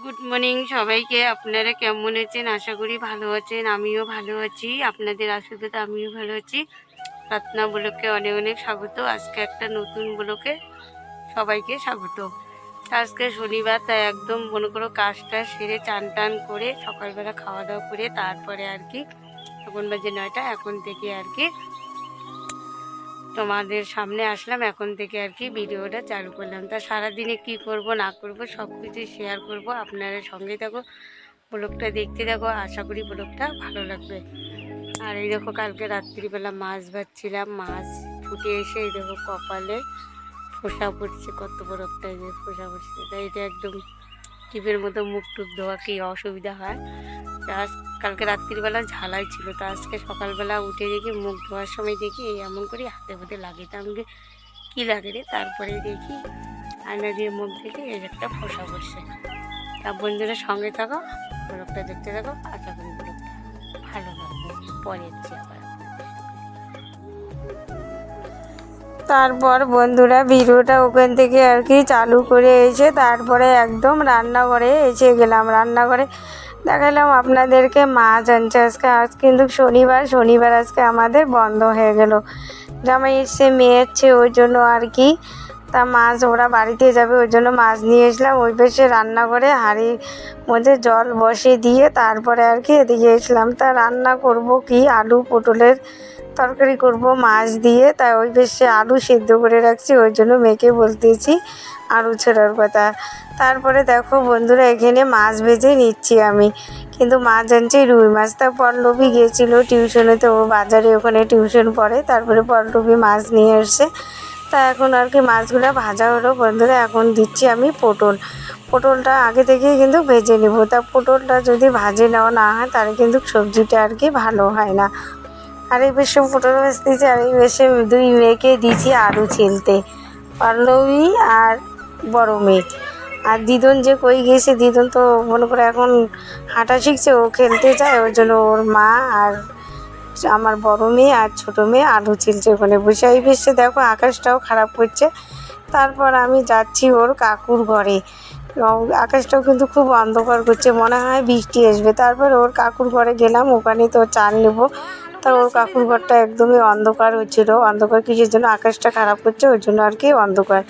Good morning সবাইকে। আপনারা কেমন আছেন? আশা করি ভালো আছেন, আমিও ভালো আছি। আপনাদের আশীর্বাদে আমিও ভালো আছি। রত্না ব্লকে অনেক অনেক স্বাগত। আজকে একটা নতুন ব্লকে সবাইকে স্বাগত। আজকে শনিবার, তাই একদম মনে করো কাজটা সেরে চান টান করে সকালবেলা খাওয়া দাওয়া করে তারপরে আর কি এখন বাজে নয়টা, এখন থেকে আর কি তোমাদের সামনে আসলাম, এখন থেকে আর কি ভিডিওটা চালু করলাম। তা সারাদিনে কি করব, না করব সব কিছু শেয়ার করব। আপনারা সঙ্গে থাকো, ব্লগটা দেখতে থাকো। আশা করি ব্লগটা ভালো লাগবে। আর এই দেখো, কালকে রাত্রিবেলা মাছ ভাজছিলাম। মাছ ফুটে এসে এই দেখো, কপালে ফোসা পড়ছে, কত বড় একটা এই ফোসা পড়ছে। তাই এটা একদম টিপের মতো মুখ টুক ধোয়া কি অসুবিধা হয়? আজ কালকে রাত্রিবেলা ঝালাই ছিল, তা আজকে সকালবেলা উঠে দেখি মুখ ধোয়ার সময় দেখি এমন করে হাতে হাতে লাগে। তা আমাকে কী লাগে রে? তারপরে দেখি আয়না দিয়ে মুখ থেকে এর একটা ফোসা পড়ছে। তা বন্ধুরা সঙ্গে থাকো, ব্লগটা দেখতে থাকো, আশা করি ব্লগটা ভালো লাগবে। পরে হচ্ছে তারপর বন্ধুরা ভিডিওটা ওখান থেকে আর কি চালু করে এসে তারপরে একদম রান্নাঘরে এসে গেলাম। রান্নাঘরে দেখালাম আপনাদেরকে মাছ আনছে। আজকে, আজ কিন্তু শনিবার শনিবার আজকে আমাদের বন্ধ হয়ে গেল। জামাই এসছে, মেয়ে এসছে, ওই জন্য আর কি তা মাছ ওরা বাড়িতে যাবে, ওই জন্য মাছ নিয়ে এসলাম। ওই পাশে রান্নাঘরে হাঁড়ির মধ্যে জল বসিয়ে দিয়ে তারপরে আর কি এদিকে এসলাম। তা রান্না করব কি? আলু পটলের তরকারি করব, মাছ দিয়ে। তাই ওই বেশি আলু সিদ্ধ করে রাখছি, ওই জন্য মেয়েকে বলতেছি আলু ছোড়ার কথা। তারপরে দেখো বন্ধুরা, এখানে মাছ ভেজে নিচ্ছি আমি। কিন্তু মাছ আনছে রুই মাছ। তা পল্লবী গিয়েছিল টিউশনে, তো ও বাজারে ওখানে টিউশন পড়ে। তারপরে পল্লবী মাছ নিয়ে এসছে তা এখন আর কি মাছগুলো ভাজা হলো। বন্ধুরা, এখন দিচ্ছি আমি পটল। পটলটা আগে থেকেই কিন্তু ভেজে নেব। তা পটলটা যদি ভাজে নেওয়া না হয়, তাহলে কিন্তু সবজিটা আর কি ভালো হয় না। আর এই বেশি পটল ভাজতেছি, আর এই বেশি দুই মেয়েকে দিয়েছি আলু ছিলতে। পল্লবী আর বড় মেয়ে। আর দিদন যে কই গেছে, দিদন তো মনে করে এখন হাঁটা শিখছে, ও খেলতে যায় ওর জন্য ওর মা আর আমার বড় মেয়ে আর ছোট মেয়ে আলু ছিলছে ওখানে বসে এই বেশি দেখো, আকাশটাও খারাপ করছে। তারপর আমি যাচ্ছি ওর কাকুর ঘরে। আকাশটাও কিন্তু খুব অন্ধকার করছে, মনে হয় বৃষ্টি আসবে। তারপর ওর কাকুর ঘরে গেলাম, ওখানে তো চান নেব। তা ওর কাকুর ঘরটা একদমই অন্ধকার হচ্ছিল। অন্ধকার কিসের জন্য? আকাশটা খারাপ করছে ওই জন্য আর কি অন্ধকার।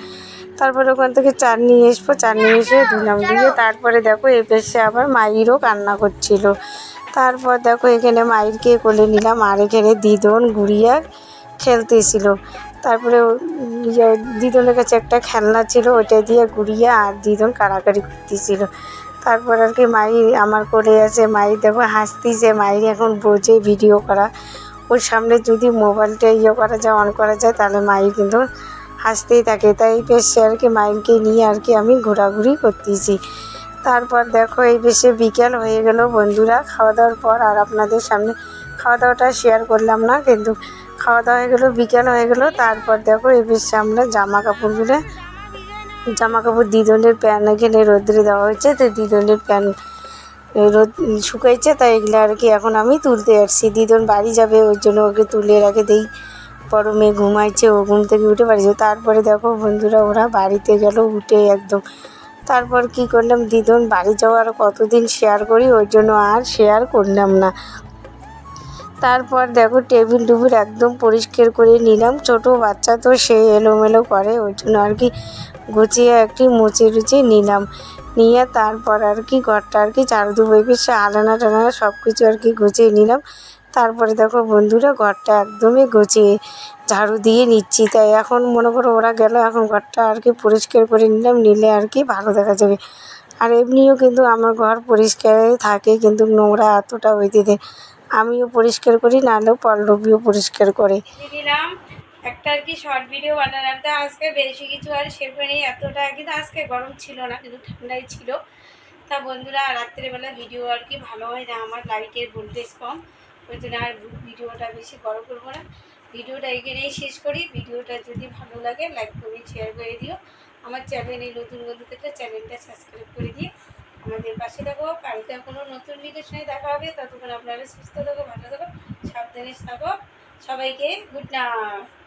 তারপরে ওখান থেকে চান নিয়ে আসব চান নিয়ে এসে দিলাম দিয়ে তারপরে দেখো, এ পেশে আবার মায়েরও কান্না করছিল। তারপর দেখো এখানে মায়েরকে কোলে নিলাম, আর এখানে দিদন গুড়িয়া খেলতেছিল। তারপরে ইয়ে দিদনের কাছে একটা খেলনা ছিল, ওইটা দিয়ে গুড়িয়া আর দিদন কাড়াকাড়ি করতেছিল। তারপর আর কি মাই আমার কোলে আছে মাই দেখো হাসতিছে মায়ের এখন বোঝে ভিডিও করা। ওর সামনে যদি মোবাইলটা ইয়ে করা যায় অন করা যায়, তাহলে মাই কিন্তু হাসতেই থাকে। তাই বেশ আর কি মাইলকে নিয়ে আর কি আমি ঘোরাঘুরি করতেছি। তারপর দেখো, এই বেশে বিকেল হয়ে গেল বন্ধুরা। খাওয়া দাওয়ার পর আর আপনাদের সামনে খাওয়া দাওয়াটা শেয়ার করলাম না, কিন্তু খাওয়া দাওয়া হয়ে গেলো, বিকেল হয়ে গেলো। তারপর দেখো, এই বেশে আমরা জামা কাপড়গুলো জামা কাপড় দিদনের প্যান এখানে রোদ্রে দেওয়া হয়েছে, তো দিদনের প্যান রোদ শুকাইছে, তাই এগুলো আর কি এখন আমি তুলতে আসছি। দিদন বাড়ি যাবে, ওর জন্য ওকে তুলে রেখে দিই। বড় মেয়ে ঘুমাইছে, ও ঘুম থেকে উঠে বাড়ি যাবে। তারপরে দেখো বন্ধুরা, ওরা বাড়িতে গেল, উঠে একদম তারপর কি করলাম? দিদন বাড়ি যাওয়ার কতদিন শেয়ার করি? ওই জন্য আর শেয়ার করলাম না। তারপর দেখো টেবিল টুবিল একদম পরিষ্কার করে নিলাম। ছোট বাচ্চা তো সে এলোমেলো করে, ওই জন্য আর কি গুছিয়ে একটি মুছে টুচে নিলাম। নিয়ে তারপর আর কি ঘরটা আর কি চারদু বইবে সে আলানা টালানা সব কিছু আর কি গুছিয়ে নিলাম। তারপরে দেখো বন্ধুরা ঘরটা একদমই গুছিয়ে ঝাড়ু দিয়ে নিচ্ছি। তাই এখন মনে করো ওরা গেল, এখন ঘরটা আর কি পরিষ্কার করে নিলাম, নিলে আর কি ভালো দেখা যাবে। আর এমনিও কিন্তু আমার ঘর পরিষ্কারই থাকে, কিন্তু নোংরা এতটা হইতে দেয় আমিও পরিষ্কার করি, নাহলেও পল্লবীও পরিষ্কার করে। একটা আর কি শর্ট ভিডিও বানালাম। তা আজকে বেশি কিছু আর নেই এতটা কিন্তু আজকে গরম ছিল না, কিন্তু ঠান্ডাই ছিল। তা বন্ধুরা, রাত্রেবেলা ভিডিও আর কি ভালো হয় না, আমার লাইটের ভোল্টেজ কম। ওই আর ভিডিওটা বেশি বড় করব না। ভিডিওটা এখানেই শেষ করি। ভিডিওটা যদি ভালো লাগে লাইক করে শেয়ার করে দিও। আমার চ্যানেলে নতুন বন্ধু থেকে চ্যানেলটা সাবস্ক্রাইব করে দিয়ে আমাদের পাশে থাকো। কালকে কোনো নতুন ভিডিওর সঙ্গে দেখা হবে। ততক্ষণ আপনারা সুস্থ থাকো, ভালো থাকো, সাবধানে থাকো। সবাইকে গুড নাইট